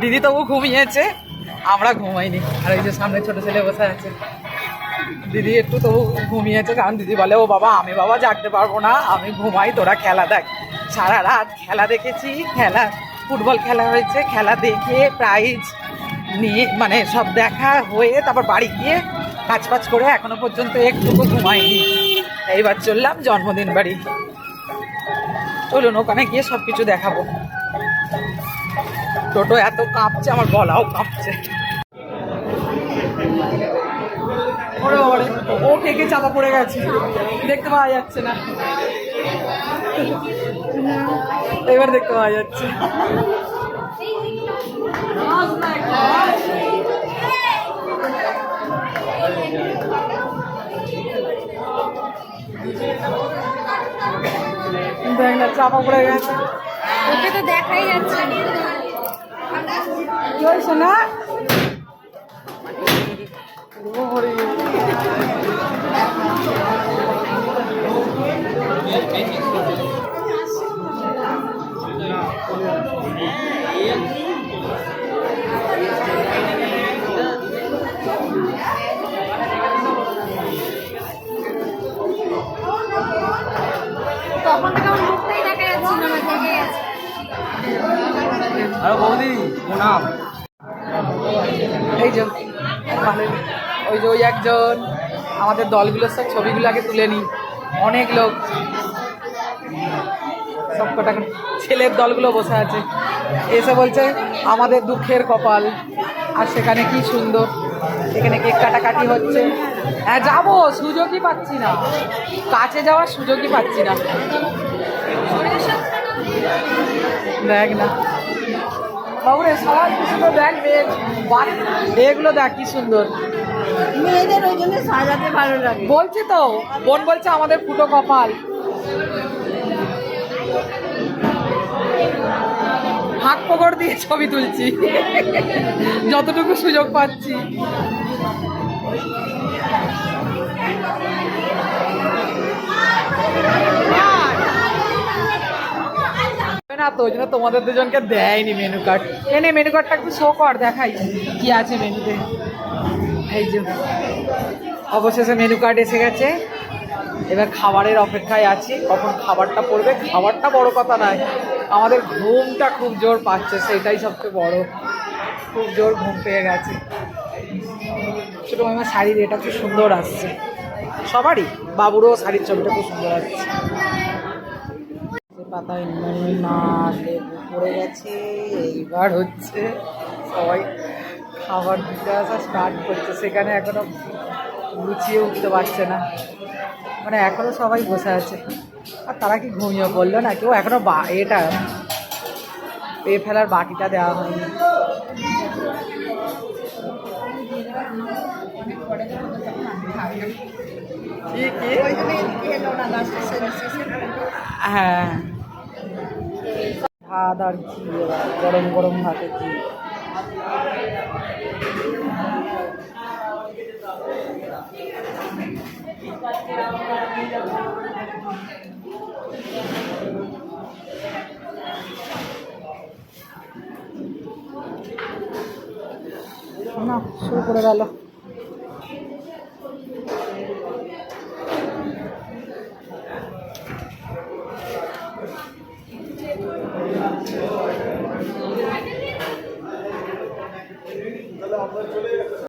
দিদি তবু ঘুমিয়েছে, আমরা ঘুমাইনি। আর এই যে সামনে ছোট ছেলে বসে আছে। দিদি একটু তবু ঘুমিয়েছে, কারণ দিদি বলে, ও বাবা, আমি বাবা জাগতে পারব না, আমি ঘুমাই, তোরা খেলা দেখ। সারা রাত খেলা দেখেছি, খেলা, ফুটবল খেলা হয়েছে, খেলা দেখে প্রাইজ নিয়ে মানে সব দেখা হয়ে তারপর বাড়ি গিয়ে কাজ ফাজ করে এখনও পর্যন্ত একটুকু ঘুমাইনি। এইবার চললাম জন্মদিন বাড়ি। চলুন, ওখানে গিয়ে সব কিছু দেখাবো। টোটো এত কাঁপছে আমার গলাও কাঁপছে। ওরে বাবারে, ও কেকে চাপা পড়ে গেছে। দেখতে পাওয়া যাচ্ছে না। এবার দেখতে পাওয়া যাচ্ছে। না চাপা পড়ে গেছে। ওকে তো দেখাই যাচ্ছে। কি হয়েছে না তখন থেকে আরে বৌদি, প্রণাম। এই যে মানে ওই যে ওই একজন, আমাদের দলগুলোর সব ছবিগুলো আগে তুলে নিই। অনেক লোক। সব কটা ছেলের দলগুলো বসে আছে। এসে বলছে, আমাদের দুঃখের কপাল। আর সেখানে কি সুন্দর। এখানে কেক কাটাকাটি হচ্ছে। হ্যাঁ যাব, সুযোগই পাচ্ছি না। কাছে যাওয়ার সুযোগই পাচ্ছি না। দেখ না। বাবুরে সবাই কি সুন্দর দেখ মেয়েগুলো দেখ কি সুন্দর। মেয়েদের ওই জন্য সাজাতে ভালো লাগে। বলছি তো বোন বলছে আমাদের ফুটো কপাল। হাত পকড় দিয়ে ছবি তুলছি। যতটুকু সুযোগ পাচ্ছি না তো, ওই জন্য তোমাদের দুজনকে দেয়নি মেনু কার্ড এনে মেনু কার্ডটা একটু শো কর, দেখাই কি আছে মেনুতে এই যে, অবশেষে মেনু কার্ড এসে গেছে। এবার খাবারের অপেক্ষায় আছি, কখন খাবারটা পড়বে? খাবারটা বড় কথা নয়, আমাদের ঘুমটা খুব জোর পাচ্ছে, সেটাই সবচেয়ে বড়। খুব জোর ঘুম পেয়ে গেছে। ছোটো আমার শাড়ির এটা খুব সুন্দর আসছে। সবারই, বাবুরও শাড়ির ছবিটা খুব সুন্দর আসছে। পাতায় নুন না লেবু পড়ে গেছে এইবার হচ্ছে সবাই খাবার দিতে আসা স্টার্ট করছে। সেখানে এখনও গুছিয়ে উঠতে পারছে না। মানে এখনও সবাই বসে আছে। আর তারা কি ঘুমিয়ে পড়ল না কেউ এখনও বা এটা পে ফেলার বাটিটা দেওয়া হয়নি। হ্যাঁ। ভাত আর ঘি গরম গরম ভাতে ঘি না শুরু করে গেল।